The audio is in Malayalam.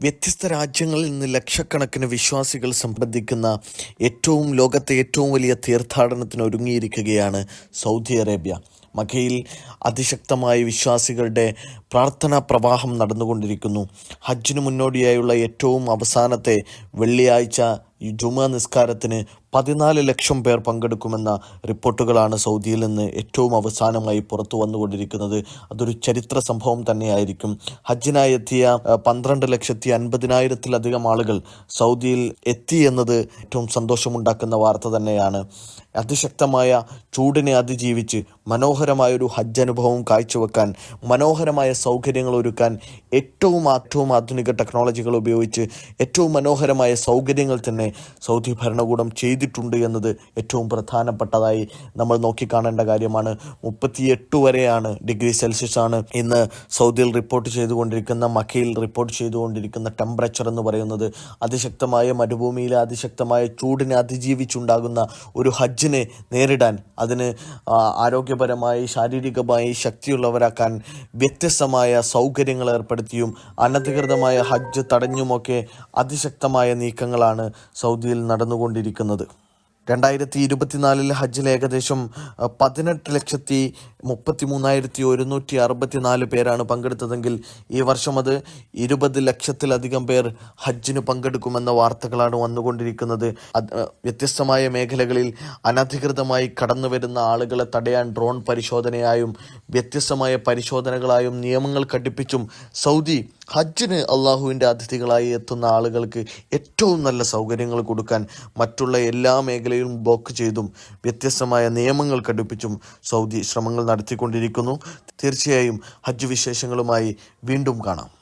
വ്യത്യസ്ത രാജ്യങ്ങളിൽ നിന്ന് ലക്ഷക്കണക്കിന് വിശ്വാസികൾ സംബന്ധിക്കുന്ന ഏറ്റവും ലോകത്തെ ഏറ്റവും വലിയ തീർത്ഥാടനത്തിന് ഒരുങ്ങിയിരിക്കുകയാണ് സൗദി അറേബ്യ. മക്കയിൽ അതിശക്തമായ വിശ്വാസികളുടെ പ്രാർത്ഥനാ പ്രവാഹം നടന്നുകൊണ്ടിരിക്കുന്നു. ഹജ്ജിന് മുന്നോടിയായുള്ള ഏറ്റവും അവസാനത്തെ വെള്ളിയാഴ്ച ഈ ജുമ നിസ്കാരത്തിന് പതിനാല് ലക്ഷം പേർ പങ്കെടുക്കുമെന്ന റിപ്പോർട്ടുകളാണ് സൗദിയിൽ നിന്ന് ഏറ്റവും അവസാനമായി പുറത്തു വന്നുകൊണ്ടിരിക്കുന്നത്. അതൊരു ചരിത്ര സംഭവം തന്നെയായിരിക്കും. ഹജ്ജിനായി എത്തിയ പന്ത്രണ്ട് ലക്ഷത്തി അൻപതിനായിരത്തിലധികം ആളുകൾ സൗദിയിൽ എത്തി എന്നത് ഏറ്റവും സന്തോഷമുണ്ടാക്കുന്ന വാർത്ത തന്നെയാണ്. അതിശക്തമായ ചൂടിനെ അതിജീവിച്ച് മനോഹരമായൊരു ഹജ്ജ് അനുഭവം കാഴ്ചവെക്കാൻ മനോഹരമായ സൗകര്യങ്ങൾ ഒരുക്കാൻ ഏറ്റവും ഏറ്റവും ആധുനിക ടെക്നോളജികൾ ഉപയോഗിച്ച് ഏറ്റവും മനോഹരമായ സൗകര്യങ്ങൾ തന്നെ സൗദി ഭരണകൂടം ചെയ്തിട്ടുണ്ട് എന്നത് ഏറ്റവും പ്രധാനപ്പെട്ടതായി നമ്മൾ നോക്കിക്കാണേണ്ട കാര്യമാണ്. മുപ്പത്തിയെട്ട് വരെയാണ് ഡിഗ്രി സെൽഷ്യസ് ആണ് ഇന്ന് സൗദിയിൽ റിപ്പോർട്ട് ചെയ്തുകൊണ്ടിരിക്കുന്ന മക്കയിൽ റിപ്പോർട്ട് ചെയ്തുകൊണ്ടിരിക്കുന്ന ടെമ്പറേച്ചർ എന്ന് പറയുന്നത്. അതിശക്തമായ മരുഭൂമിയിൽ അതിശക്തമായ ചൂടിനെ അതിജീവിച്ചുണ്ടാകുന്ന ഒരു ഹജ്ജിനെ നേരിടാൻ അതിന് ആരോഗ്യപരമായി ശാരീരികമായി ശക്തിയുള്ളവരാക്കാൻ വ്യത്യസ്തമായ സൗകര്യങ്ങൾ ഏർപ്പെടുത്തിയും അനധികൃതമായ ഹജ്ജ് തടഞ്ഞുമൊക്കെ അതിശക്തമായ നീക്കങ്ങളാണ് സൗദിയിൽ നടന്നുകൊണ്ടിരിക്കുന്നത്. രണ്ടായിരത്തി ഇരുപത്തിനാലിൽ ഹജ്ജിൽ ഏകദേശം പതിനെട്ട് ലക്ഷത്തി മുപ്പത്തി മൂന്നായിരത്തി ഒരുന്നൂറ്റി അറുപത്തി നാല് പേരാണ് പങ്കെടുത്തതെങ്കിൽ ഈ വർഷം അത് ഇരുപത് ലക്ഷത്തിലധികം പേർ ഹജ്ജിന് പങ്കെടുക്കുമെന്ന വാർത്തകളാണ് വന്നുകൊണ്ടിരിക്കുന്നത്. വ്യത്യസ്തമായ മേഖലകളിൽ അനധികൃതമായി കടന്നു വരുന്ന ആളുകളെ തടയാൻ ഡ്രോൺ പരിശോധനയായും വ്യത്യസ്തമായ പരിശോധനകളായും നിയമങ്ങൾ ഘടിപ്പിച്ചും സൗദി ഹജ്ജിന് അള്ളാഹുവിന്റെ അതിഥികളായി എത്തുന്ന ആളുകൾക്ക് ഏറ്റവും നല്ല സൗകര്യങ്ങൾ കൊടുക്കാൻ മറ്റുള്ള എല്ലാ മേഖലയിലും ബ്ലോക്ക് ചെയ്തും വ്യത്യസ്തമായ നിയമങ്ങൾ ഘടിപ്പിച്ചും സൗദി ശ്രമങ്ങൾ നടത്തിക്കൊണ്ടിരിക്കുന്നു. തീർച്ചയായും ഹജ്ജ് വിശേഷങ്ങളുമായി വീണ്ടും കാണാം.